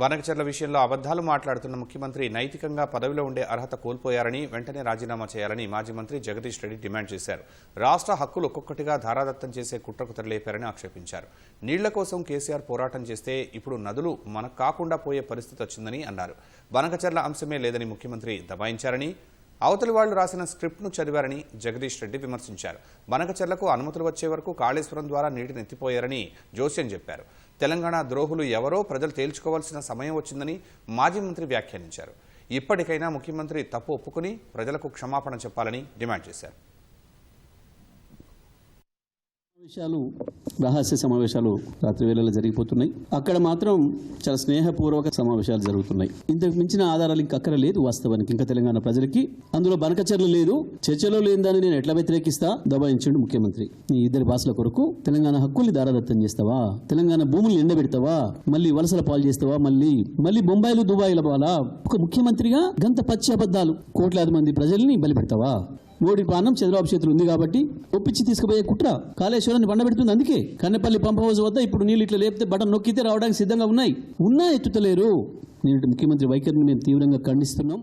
వనకచర్ల విషయంలో అబద్ధాలు మాట్లాడుతున్న ముఖ్యమంత్రి నైతికంగా పదవిలో ఉండే అర్హత కోల్పోయారని వెంటనే రాజీనామా చేయాలని మాజీ మంత్రి జగదీష్ రెడ్డి డిమాండ్ చేశారు. రాష్ట్ర హక్కులు ఒక్కొక్కటిగా ధారాదత్తం చేసే కుట్రకు తెరలేపారని ఆక్షేపించారు. నీళ్ళ కోసం కేసీఆర్ పోరాటం చేస్తే ఇప్పుడు నదులు మనకు కాకుండా పోయే పరిస్థితి వచ్చిందని అన్నారు. వనకచర్ల అంశమే లేదని ముఖ్యమంత్రి దబాయించారని అవతలి వాళ్ళు రాసిన స్క్రిప్ట్ను చదివారని జగదీష్ రెడ్డి విమర్శించారు. బనకచెర్లకు అనుమతులు వచ్చే వరకు కాళేశ్వరం ద్వారా నీటిని ఎత్తిపోయారని జోస్యం చెప్పారు. తెలంగాణ ద్రోహులు ఎవరో ప్రజలు తేల్చుకోవాల్సిన సమయం వచ్చిందని మాజీ మంత్రి వ్యాఖ్యానించారు. ఇప్పటికైనా ముఖ్యమంత్రి తప్పు ఒప్పుకుని ప్రజలకు క్షమాపణ చెప్పాలని డిమాండ్ చేశారు. విషయాలు రహస్య సమావేశాలు రాత్రి వేళలో జరిగిపోతున్నాయి. అక్కడ మాత్రం చాలా స్నేహపూర్వక సమావేశాలు జరుగుతున్నాయి. ఇంతకు మించిన ఆధారాలు ఇంకా అక్కడ లేదు వాస్తవానికి. ఇంకా తెలంగాణ ప్రజలకి అందులో బనకచర్లు లేదు చర్చలో లేని దాన్ని నేను ఎట్లా వ్యతిరేకిస్తా? దబాయించండు ముఖ్యమంత్రి. ఈ ఇద్దరి భాషల కొరకు తెలంగాణ హక్కుల్ని దారాదత్తం చేస్తావా? తెలంగాణ భూముల్ని ఎండబెడతావా? మళ్ళీ వలసల పాలు చేస్తావా? మళ్ళీ మళ్ళీ బొంబాయిలు దుబాయ్ల బాలా ఒక ముఖ్యమంత్రిగా గంత పచ్చి అబద్ధాలు కోట్లాది మంది ప్రజల్ని బలిపెడతావా? మోడీ పానం చంద్రబాబు చేతులు ఉంది కాబట్టి ఒప్పించి తీసుకుపోయే కుట్ర కాళేశ్వరాన్ని బండబెడుతుంది. అందుకే కన్నెపల్లి పంప్ హౌస్ వద్ద ఇప్పుడు నీళ్ళు ఇట్లా లేపితే బటన్ నొక్కితే రావడానికి సిద్ధంగా ఉన్నాయి. ఉన్నా ఎత్తుతలేరు. నేను ముఖ్యమంత్రి వైఖరిని మేము తీవ్రంగా ఖండిస్తున్నాం.